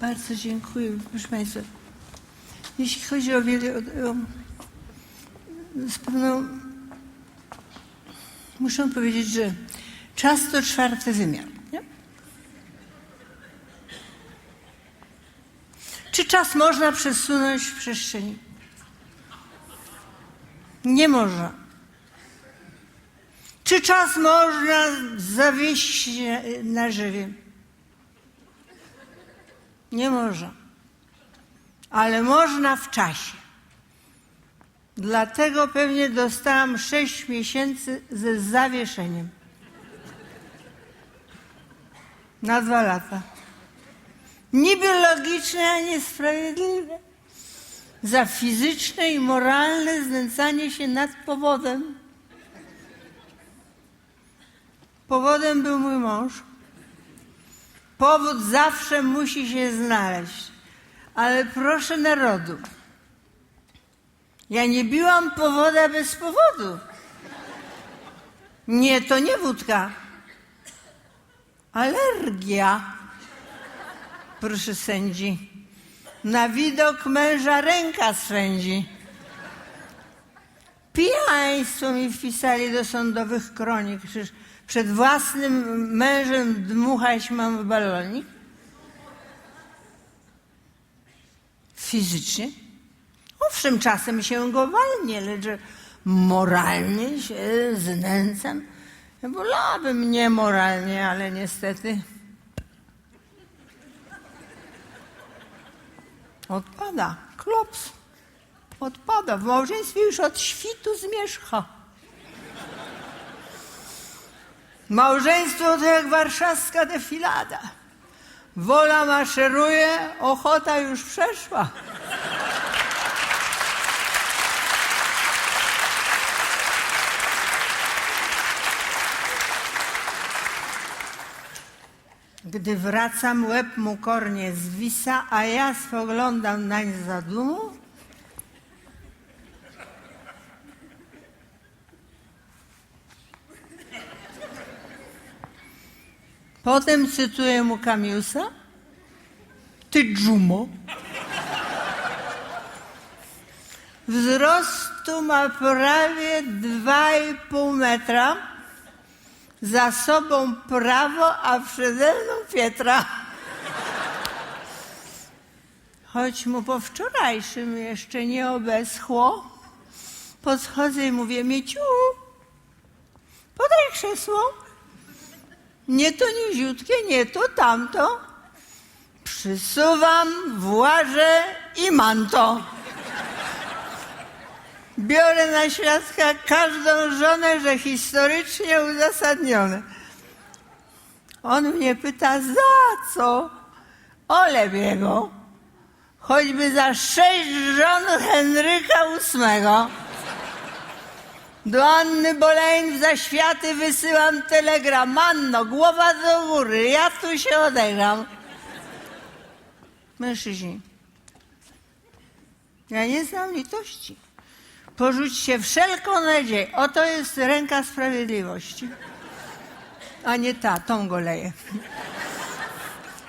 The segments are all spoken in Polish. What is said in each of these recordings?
Bardzo dziękuję, proszę Państwa. Jeśli chodzi o wiele, o, o, z pewną, muszę powiedzieć, że czas to czwarty wymiar. Nie? Czy czas można przesunąć w przestrzeni? Nie można. Czy czas można zawieść na żywie? Nie można. Ale można w czasie. Dlatego pewnie dostałam sześć miesięcy ze zawieszeniem. Na dwa lata. Niby logiczne, a niesprawiedliwe. Za fizyczne i moralne znęcanie się nad powodem. Powodem był mój mąż. Powód zawsze musi się znaleźć. Ale proszę narodu, ja nie biłam powoda bez powodu. Nie, to nie wódka. Alergia. Proszę sędzi. Na widok męża ręka swędzi. Pijaństwo mi wpisali do sądowych kronik. Przecież przed własnym mężem dmuchać mam w balonik? Fizycznie? Owszem, czasem się go walnie, lecz moralnie się znęcam. Wolałabym niemoralnie, ale niestety odpada. Klops. Odpada. W małżeństwie już od świtu zmierzcha. Małżeństwo to jak warszawska defilada. Wola maszeruje, ochota już przeszła. Gdy wracam, łeb mu kornie zwisa, a ja spoglądam nań z zadumą. Potem cytuję mu Kamiusa. Ty dżumo. Wzrostu ma prawie 2,5 metra. Za sobą prawo, a przede mną Pietra. Choć mu po wczorajszym jeszcze nie obeschło, podchodzę i mówię, Mieciu, podaj krzesło. Nie to niziutkie, nie to tamto. Przysuwam, włażę i manto. Biorę na świadka każdą żonę, że historycznie uzasadnione. On mnie pyta, za co? Ole biego. Choćby za sześć żon Henryka VIII. Do Anny Boleyn w zaświaty wysyłam telegram. Anno, głowa do góry, ja tu się odegram. Mężczyźni, ja nie znam litości. Porzućcie wszelką nadzieję. Oto jest ręka sprawiedliwości. A nie ta, tą goleję.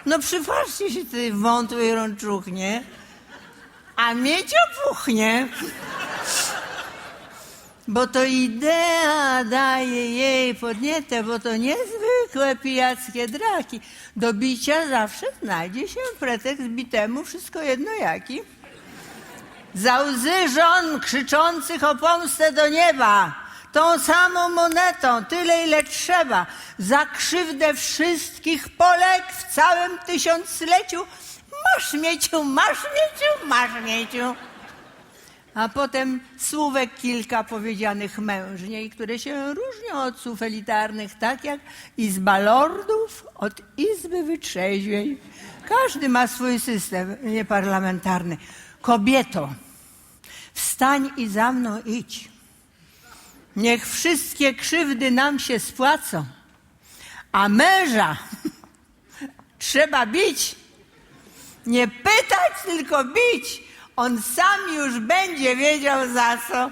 No przypatrzcie się tej wątłej rączuchnie, a mieć opuchnie. Bo to idea daje jej podnietę, bo to niezwykłe pijackie draki. Do bicia zawsze znajdzie się pretekst bitemu, wszystko jedno jaki. Za łzy żon krzyczących o pomstę do nieba, tą samą monetą, tyle ile trzeba, za krzywdę wszystkich Polek w całym tysiącleciu. Masz mieciu, masz mieciu, masz mieciu. A potem słówek kilka powiedzianych mężniej, które się różnią od słów elitarnych, tak jak Izba Lordów od Izby Wytrzeźwień. Każdy ma swój system nieparlamentarny. Kobieto, wstań i za mną idź. Niech wszystkie krzywdy nam się spłacą, a męża trzeba bić. Nie pytać, tylko bić. On sam już będzie wiedział za co.